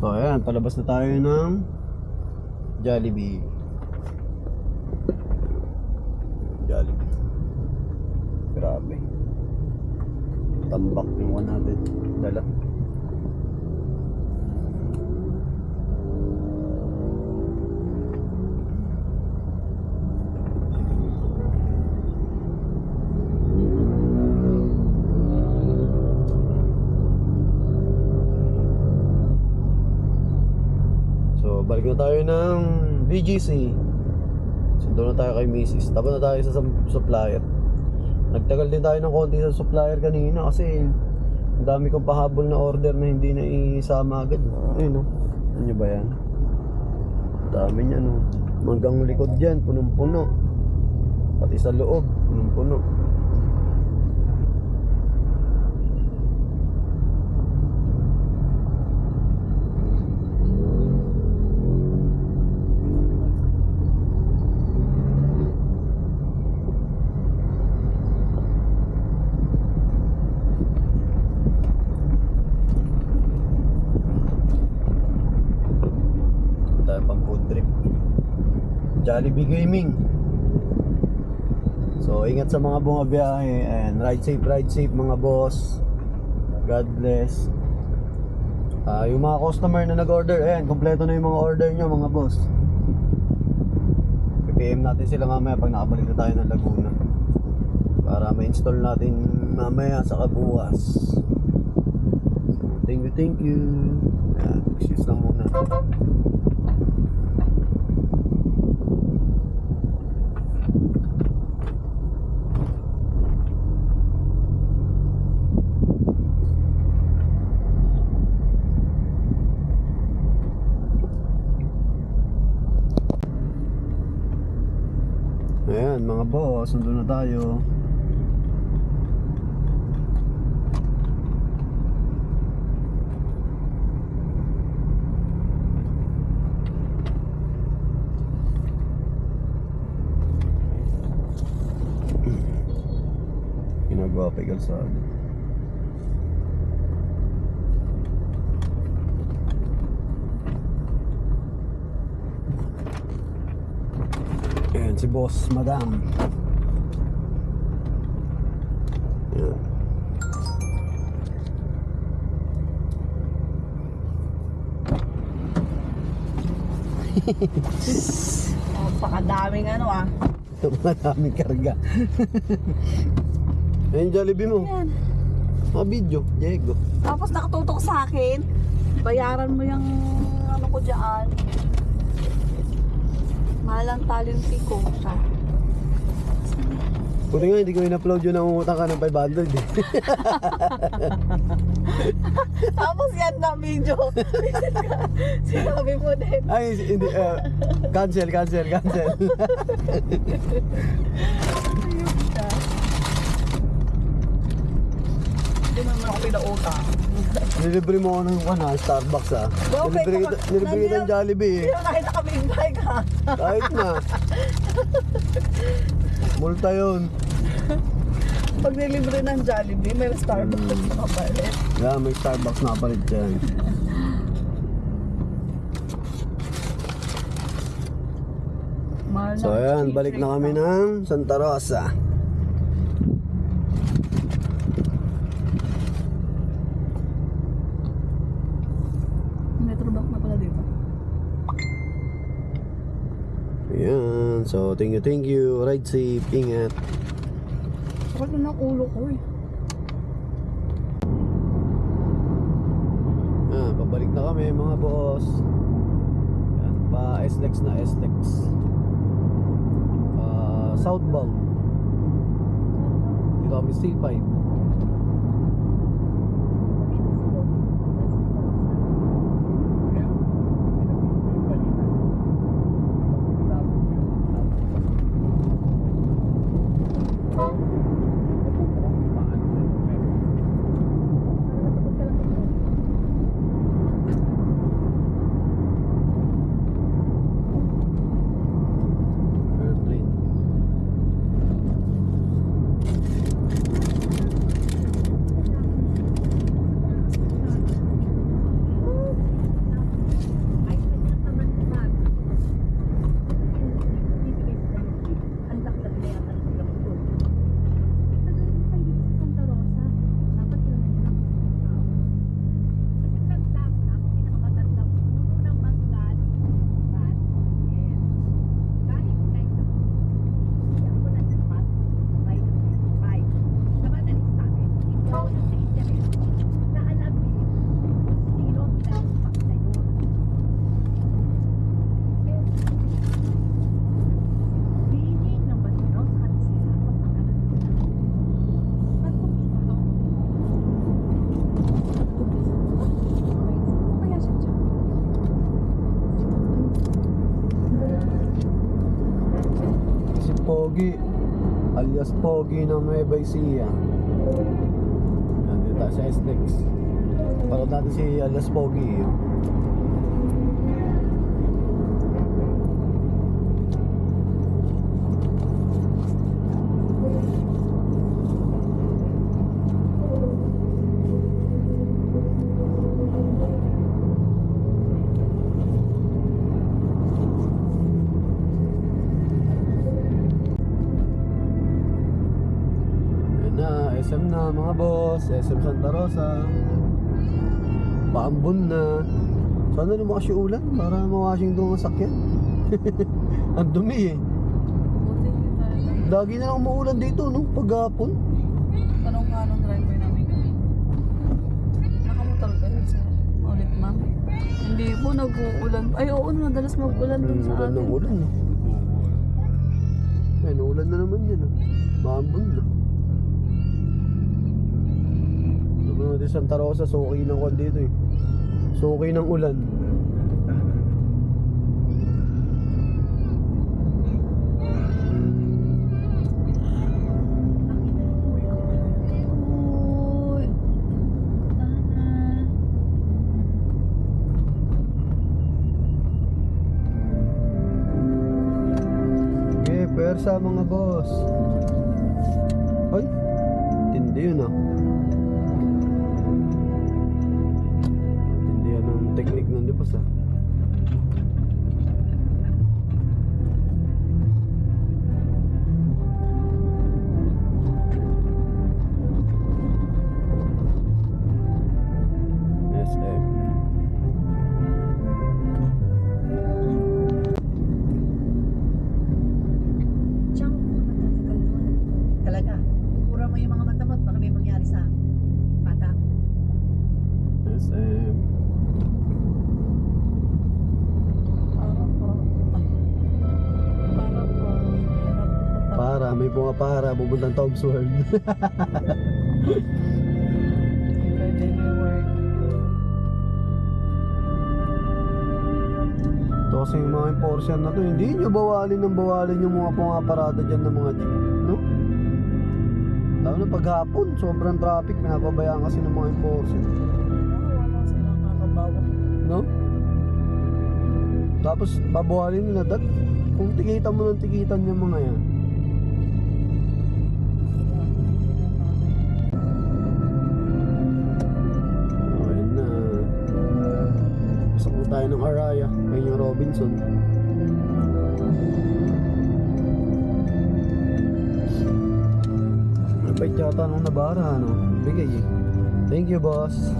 So ayan, palabas na tayo ng Jollibee. Jollibee. Grabe. Tambak yung one natin. Dala. Na tayo ng BGC. Sundo na tayo kay Mrs. Tapos na tayo sa supplier. Nagtagal din tayo ng konti sa supplier kanina kasi ang dami kong pahabol na order na hindi na isama agad. Ayun no. Ano ba yan? Dami niya no. Hanggang likod dyan, punong-puno. Pati sa loob, punong-puno. Jollibee Gaming. So ingat sa mga bumabiyahe and ride safe ride safe mga boss. God bless. Ah, yung mga customer na nag-order ayan kompleto na yung mga order nyo mga boss. PPM natin sila mamaya pag nakabalik na tayo ng Laguna. Para ma-install natin mamaya sa kabuwas thank you thank you. Ayan excuse lang muna Ayan mga boss, sundo na tayo. Ginagawa pa yung kalsada. Si boss, madam. Ayan. Napakadaming ano ah. Maraming karga. Ayan Jollibee mo. Yan. Mga video, Diego. Tapos nakatutok sa akin. Bayaran mo yung ano ko dyan. Mahal ang talinti ko. Sa. Buti nga hindi ko in-upload yun nangungutang ka ng 500 eh. Tapos yan na video. Sinabi mo din. Ay, hindi, uh, cancel, cancel, cancel. Ayun siya. Hindi mo naman ako pinautang. Nilibre mo ako ng ano, Starbucks ah. Okay, Nilibre kita, nilibre kita ng Jollibee Hindi eh. na kahit nakabig ka. Kahit na. Multa yun. Pag nilibre ng Jollibee, may Starbucks Hmm. na kapalit. Yeah, may Starbucks na palit dyan. So ayan, balik na kami ng Santa Rosa. Metrobank na pala dito. Ayan, so thank you, thank you. Ride safe, ingat. Sakit na ng ulo ko eh. Ah, pabalik na kami mga boss. Yan, pa SLEX na SLEX. Ah, southbound. Dito kami C5. Pogi ng Nueva Ecija. Nandito tayo sa SLEX. Parang natin si alias Pogi. SM na mga boss, SM Santa Rosa. Paambon na. Sana lumakas yung ulan para mawashing doon ang sakyan. ang dumi eh. Lagi na lang umuulan dito, no? Paghapon. Tanong nga nung driver namin. Nakamotor ka ulit ma'am. Hindi po nag-uulan. Ay oo, madalas mag-ulan dun sa Ulan ng atin. ulan. no? Ayun, ulan na naman yan. ah. Paambon na. Sabi natin Santa Rosa, suki ng kwan dito eh. Suki ng ulan. Okay, persa mga boss. Ay, tindi yun ah. awesome. May bunga para, pupuntang Tom's World. Ito kasi yung mga enforcer na to, hindi nyo bawalin ng bawalin yung mga pumaparada dyan ng mga jeep, no? Lalo na paghapon, sobrang traffic, pinapabayaan kasi ng mga enforcer, no? Tapos babawalin nila dat, kung tikitan mo ng tikitan yung mga yan. Tayo ng Araya, ngayon yung Robinson. Mabait yata nung nabara, ano? Bigay eh. Thank you, boss.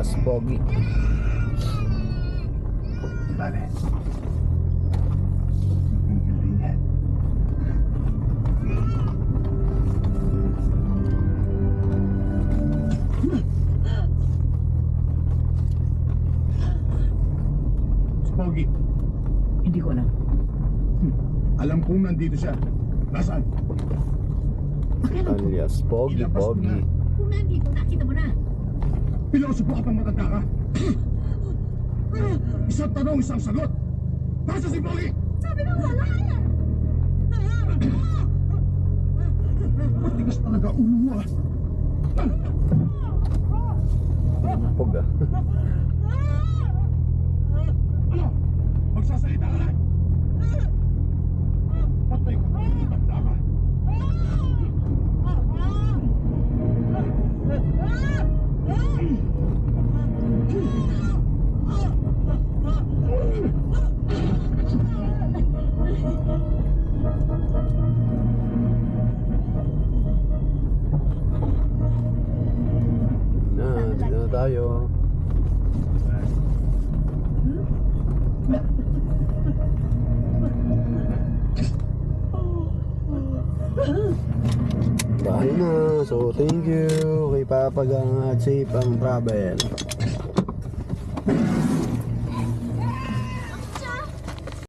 Alias Pogi. Vale. Pogi, Hindi ko alam. alam kong nandito siya. Nasaan? Alias Pogi, Pogi. Kung nandito, nakita mo na. Pilosopo ka pang matanda ka. isang tanong, isang sagot. Nasa si Pogi? Sabi na wala yan. Matigas talaga ulo mo ah. Pog ah. Ano? Magsasalita ka lang. Patay ka. tayo. Dahil na. So, thank you. Kay Papa Gang safe ang travel.